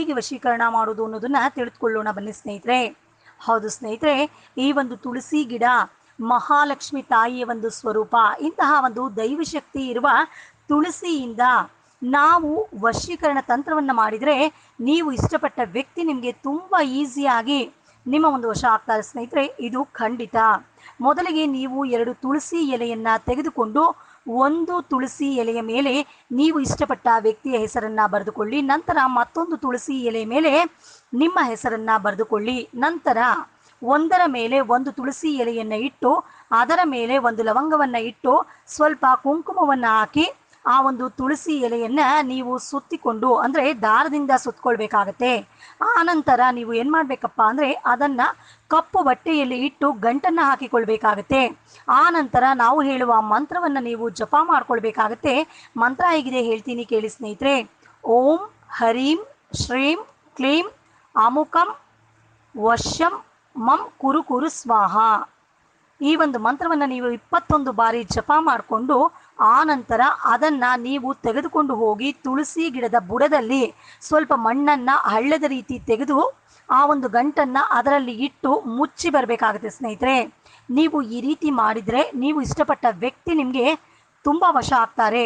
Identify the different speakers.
Speaker 1: ಹೇಗೆ ವಶೀಕರಣ ಮಾಡೋದು ಅನ್ನೋದನ್ನ ತಿಳಿದುಕೊಳ್ಳೋಣ ಬನ್ನಿ ಸ್ನೇಹಿತರೆ. ಹೌದು ಸ್ನೇಹಿತರೆ, ಈ ಒಂದು ತುಳಸಿ ಗಿಡ ಮಹಾಲಕ್ಷ್ಮಿ ತಾಯಿಯ ಒಂದು ಸ್ವರೂಪ. ಇಂತಹ ಒಂದು ದೈವಶಕ್ತಿ ಇರುವ ತುಳಸಿಯಿಂದ ನಾವು ವಶೀಕರಣ ತಂತ್ರವನ್ನು ಮಾಡಿದರೆ ನೀವು ಇಷ್ಟಪಟ್ಟ ವ್ಯಕ್ತಿ ನಿಮಗೆ ತುಂಬ ಈಸಿಯಾಗಿ ನಿಮ್ಮ ಒಂದು ವಶ ಆಗ್ತಾರೆ ಸ್ನೇಹಿತರೆ. ಇದು ಖಂಡಿತ. ಮೊದಲಿಗೆ ನೀವು ಎರಡು ತುಳಸಿ ಎಲೆಯನ್ನು ತೆಗೆದುಕೊಂಡು ಒಂದು ತುಳಸಿ ಎಲೆಯ ಮೇಲೆ ನೀವು ಇಷ್ಟಪಟ್ಟ ವ್ಯಕ್ತಿಯ ಹೆಸರನ್ನ ಬರೆದುಕೊಳ್ಳಿ, ನಂತರ ಮತ್ತೊಂದು ತುಳಸಿ ಎಲೆಯ ಮೇಲೆ ನಿಮ್ಮ ಹೆಸರನ್ನ ಬರೆದುಕೊಳ್ಳಿ, ನಂತರ ಒಂದರ ಮೇಲೆ ಒಂದು ತುಳಸಿ ಎಲೆಯನ್ನು ಇಟ್ಟು, ಅದರ ಮೇಲೆ ಒಂದು ಲವಂಗವನ್ನು ಇಟ್ಟು, ಸ್ವಲ್ಪ ಕುಂಕುಮವನ್ನು ಹಾಕಿ ಆ ಒಂದು ತುಳಸಿ ಎಲೆಯನ್ನ ನೀವು ಸುತ್ತಿಕೊಂಡು, ಅಂದ್ರೆ ದಾರದಿಂದ ಸುತ್ತಕೊಳ್ಬೇಕಾಗತ್ತೆ ಆ ನಂತರ ನೀವು ಏನು ಮಾಡಬೇಕಪ್ಪ ಅಂದ್ರೆ ಅದನ್ನ ಕಪ್ಪು ಬಟ್ಟೆಯಲ್ಲಿ ಇಟ್ಟು ಗಂಟನ್ನು ಹಾಕಿಕೊಳ್ಬೇಕಾಗತ್ತೆ. ಆ ನಂತರ ನಾವು ಹೇಳುವ ಮಂತ್ರವನ್ನು ನೀವು ಜಪ ಮಾಡ್ಕೊಳ್ಬೇಕಾಗತ್ತೆ. ಮಂತ್ರ ಹೇಗಿದೆ ಹೇಳ್ತೀನಿ ಕೇಳಿ ಸ್ನೇಹಿತರೆ. ಓಂ ಹರೀಂ ಶ್ರೀಂ ಕ್ಲೀಂ ಅಮುಕಂ ವಶ್ಯಂ ಮಂ ಕುರು ಕುರು ಸ್ವಾಹ. ಈ ಒಂದು ಮಂತ್ರವನ್ನು ನೀವು ಇಪ್ಪತ್ತೊಂದು ಬಾರಿ ಜಪ ಮಾಡಿಕೊಂಡು ಆ ನಂತರ ಅದನ್ನು ನೀವು ತೆಗೆದುಕೊಂಡು ಹೋಗಿ ತುಳಸಿ ಗಿಡದ ಬುಡದಲ್ಲಿ ಸ್ವಲ್ಪ ಮಣ್ಣನ್ನು ಹಳ್ಳದ ರೀತಿ ತೆಗೆದು ಆ ಒಂದು ಗಂಟನ್ನು ಅದರಲ್ಲಿ ಇಟ್ಟು ಮುಚ್ಚಿ ಬರಬೇಕಾಗುತ್ತೆ ಸ್ನೇಹಿತರೆ. ನೀವು ಈ ರೀತಿ ಮಾಡಿದರೆ ನೀವು ಇಷ್ಟಪಟ್ಟ ವ್ಯಕ್ತಿ ನಿಮಗೆ ತುಂಬ ವಶ ಆಗ್ತಾರೆ.